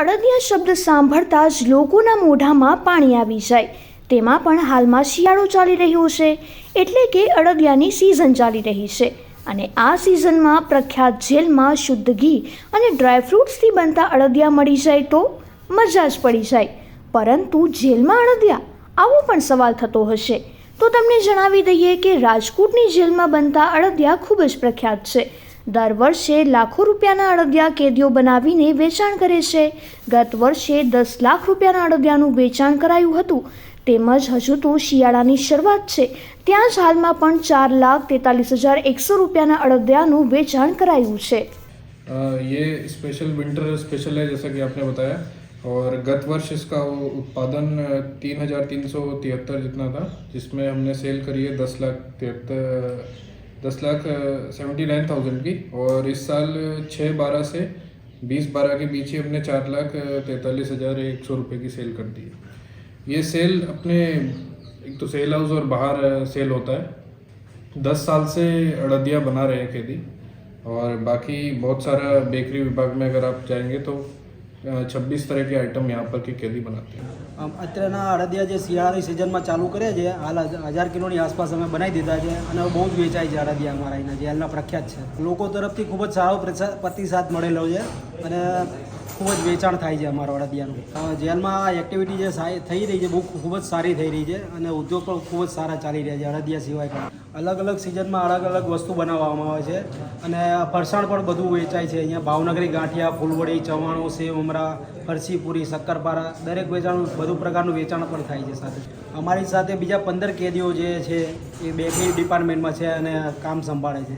અડદિયા શબ્દ સાંભળતા જ લોકોના મોઢામાં પાણી આવી જાય. તેમાં પણ હાલમાં શિયાળો ચાલી રહ્યો છે, એટલે કે અડદિયાની સિઝન ચાલી રહી છે. અને આ સિઝનમાં પ્રખ્યાત જેલમાં શુદ્ધ ઘી અને ડ્રાયફ્રૂટ્સથી બનતા અડદિયા મળી જાય તો મજા જ પડી જાય. પરંતુ જેલમાં અડદિયા આવો પણ સવાલ થતો હશે. તો તમને જણાવી દઈએ કે રાજકોટની જેલમાં બનતા અડદિયા ખૂબ જ પ્રખ્યાત છે. દર વર્ષે લાખો રૂપિયાના અડદિયા કેદીઓ બનાવીને વેચાણ કરે છે ગત વર્ષે દસ લાખ રૂપિયાના અડદિયાનું વેચાણ કરાયું હતું તેમજ હજુ તો શિયાળાની શરૂઆત છે ત્યાં જ હાલમાં પણ ચાર લાખ તેતાલીસ હજાર એકસો રૂપિયાના અડદિયાનું વેચાણ કરાયું છે अ, ये स्पेशल विंटर स्पेशल है जैसा कि आपने बताया और गत वर्ष इसका उत्पादन तीन हजार तीन सौ तिहत्तर जितना था जिसमें हमने सेल करी है दस लाख तिहत्तर दस लाख सेवेंटी नाइन थाउज़ेंड की और इस साल छः बारह से बीस बारह के बीच ही अपने चार लाख तैंतालीस हज़ार एक सौ रुपये की सेल कर दी है। ये सेल अपने, एक तो सेल हाउस और बाहर सेल होता है। दस साल से अड़दिया बना रहे हैं खेती और बाकी बहुत सारा बेकरी विभाग में अगर आप जाएँगे तो छब्बीस तरह के आइटम यहाँ पर के कैदी बनाते हैं આમ અત્યારના અડદિયા જે શિયાળાની સિઝનમાં ચાલુ કરે છે હાલ હજ- હજાર કિલોની આસપાસ અમે બનાવી દીધા છે અને હવે બહુ જ વેચાય છે અડદિયા અમારા અહીંના જેલના પ્રખ્યાત છે લોકો તરફથી ખૂબ જ સારો પ્રસા- પ્રતિસાદ મળેલો છે અને ખૂબ જ વેચાણ થાય છે અમારા અડદિયાનું અ, જેલમાં એક્ટિવિટી જે થઈ રહી છે બહુ ખૂબ જ સારી થઈ રહી છે અને ઉદ્યોગ પણ ખૂબ જ સારા ચાલી રહ્યા છે અડદિયા સિવાય પણ. અલગ અલગ સિઝનમાં અલગ અલગ વસ્તુ બનાવવામાં આવે છે અને ફરસાણ પણ બધું વેચાય છે. અહીંયા ભાવનગરી ગાંઠિયા ફૂલવડી ચવાણું સેવ અમરા ફરસીપુરી શક્કરપારા દરેક વેચાણ બધું પ્રકારનું વેચાણ પણ થાય છે સાથે. અમારી સાથે બીજા પંદર કેદીઓ જે છે એ બેકરી ડિપાર્ટમેન્ટમાં છે અને કામ સંભાળે છે.